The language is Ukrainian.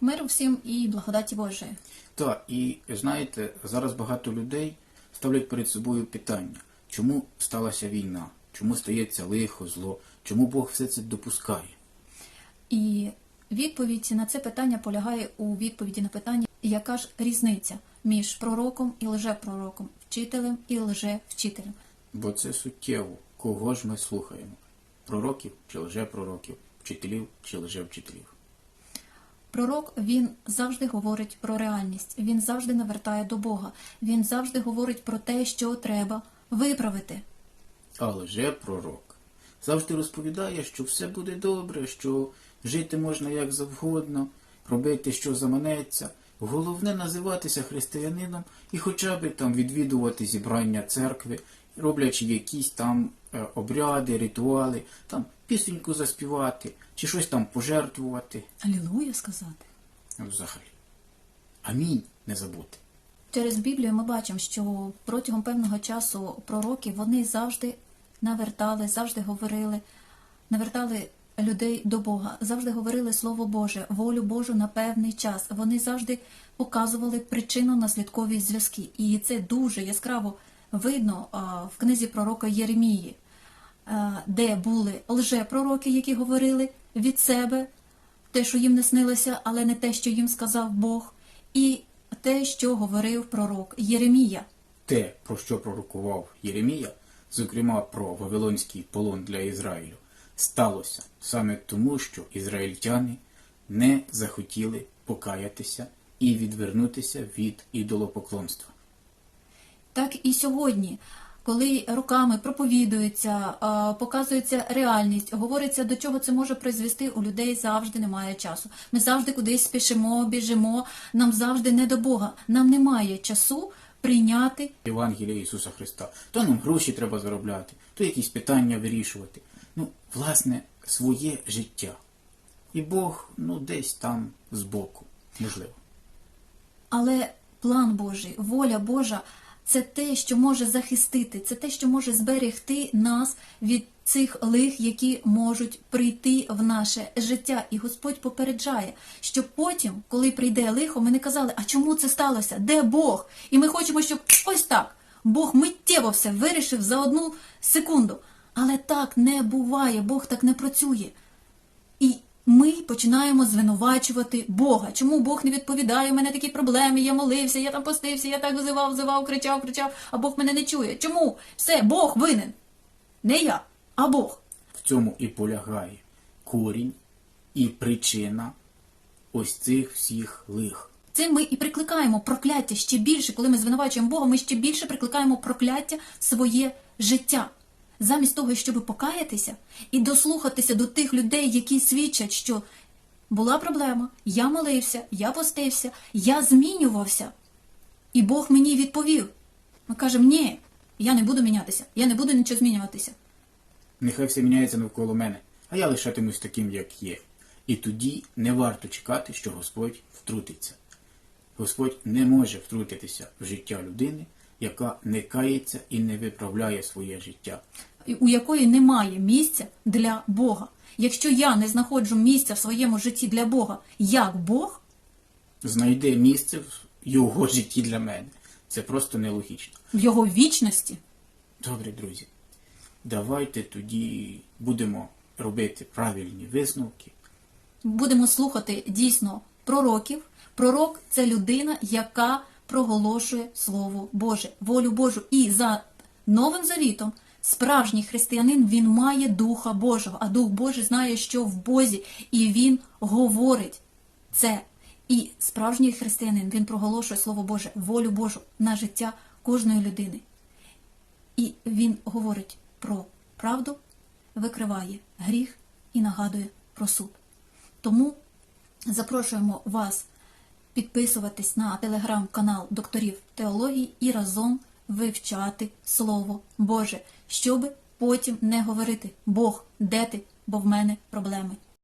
Миру всім і благодаті Божої. Так, і знаєте, зараз багато людей ставлять перед собою питання, чому сталася війна, чому стається лихо, зло, чому Бог все це допускає. І відповідь на це питання полягає у відповіді на питання, яка ж різниця між пророком і лжепророком, вчителем і лжевчителем. Бо це суттєво, кого ж ми слухаємо? Пророків чи лжепророків, вчителів чи лжевчителів. Пророк він завжди говорить про реальність, він завжди навертає до Бога, він завжди говорить про те, що треба виправити. А лжепророк завжди розповідає, що все буде добре, що жити можна як завгодно, робити, що заманеться. Головне називатися християнином і хоча б там відвідувати зібрання церкви, роблячи якісь там е, обряди, ритуали, там пісеньку заспівати чи щось там пожертвувати. Алілуя сказати. Ну, Взагалі. Амінь не забути. Через Біблію ми бачимо, що протягом певного часу пророки вони завжди навертали, завжди говорили, навертали людей до Бога, завжди говорили Слово Боже, волю Божу на певний час. Вони завжди показували причинно-наслідкові зв'язки. І це дуже яскраво видно в книзі пророка Єремії, де були лжепророки, які говорили від себе те, що їм не снилося, але не те, що їм сказав Бог, і те, що говорив пророк Єремія. Те, про що пророкував Єремія, зокрема про Вавилонський полон для Ізраїлю, сталося саме тому, що ізраїльтяни не захотіли покаятися і відвернутися від ідолопоклонства. Так і сьогодні, коли руками проповідується, показується реальність, говориться, до чого це може призвести, у людей завжди немає часу. Ми завжди кудись спішимо, біжимо, нам завжди не до Бога. Нам немає часу прийняти Євангелія Ісуса Христа. То нам гроші треба заробляти, то якісь питання вирішувати. Ну, власне, своє життя. І Бог, ну, десь там збоку, можливо. Але план Божий, воля Божа це те, що може захистити, це те, що може зберегти нас від цих лих, які можуть прийти в наше життя. І Господь попереджає, що потім, коли прийде лихо, ми не казали, а чому це сталося? Де Бог? І ми хочемо, щоб ось так. Бог миттєво все вирішив за одну секунду. Але так не буває, Бог так не працює. І ми починаємо звинувачувати Бога. Чому Бог не відповідає? У мене такі проблеми, я молився, я там постився, я так взивав, взивав, кричав, кричав, а Бог мене не чує. Чому? Все, Бог винен. Не я, а Бог. В цьому і полягає корінь і причина ось цих всіх лих. Цим ми і прикликаємо прокляття ще більше, коли ми звинувачуємо Бога, ми ще більше прикликаємо прокляття в своє життя. Замість того, щоб покаятися і дослухатися до тих людей, які свідчать, що була проблема, я молився, я постився, я змінювався. І Бог мені відповів. Ми кажемо, ні, я не буду мінятися, я не буду нічого змінюватися. Нехай все міняється навколо мене, а я лишатимусь таким, як є. І тоді не варто чекати, що Господь втрутиться. Господь не може втрутитися в життя людини, яка не кається і не виправляє своє життя. У якої немає місця для Бога. Якщо я не знаходжу місця в своєму житті для Бога, як Бог, Знайде місце в його житті для мене. Це просто нелогічно. в його вічності, Добре, друзі, давайте тоді будемо робити правильні висновки. будемо слухати дійсно пророків. Пророк це людина, яка проголошує Слово Боже, волю Божу. І за Новим Завітом справжній християнин він має Духа Божого, а Дух Божий знає, що в Бозі, і він говорить це. І справжній християнин він проголошує Слово Боже, волю Божу на життя кожної людини. І він говорить про правду, викриває гріх і нагадує про суд. Тому запрошуємо вас підписуватись на телеграм-канал докторів теології і разом вивчати Слово Боже, щоби потім не говорити Бог, де ти, бо в мене проблеми.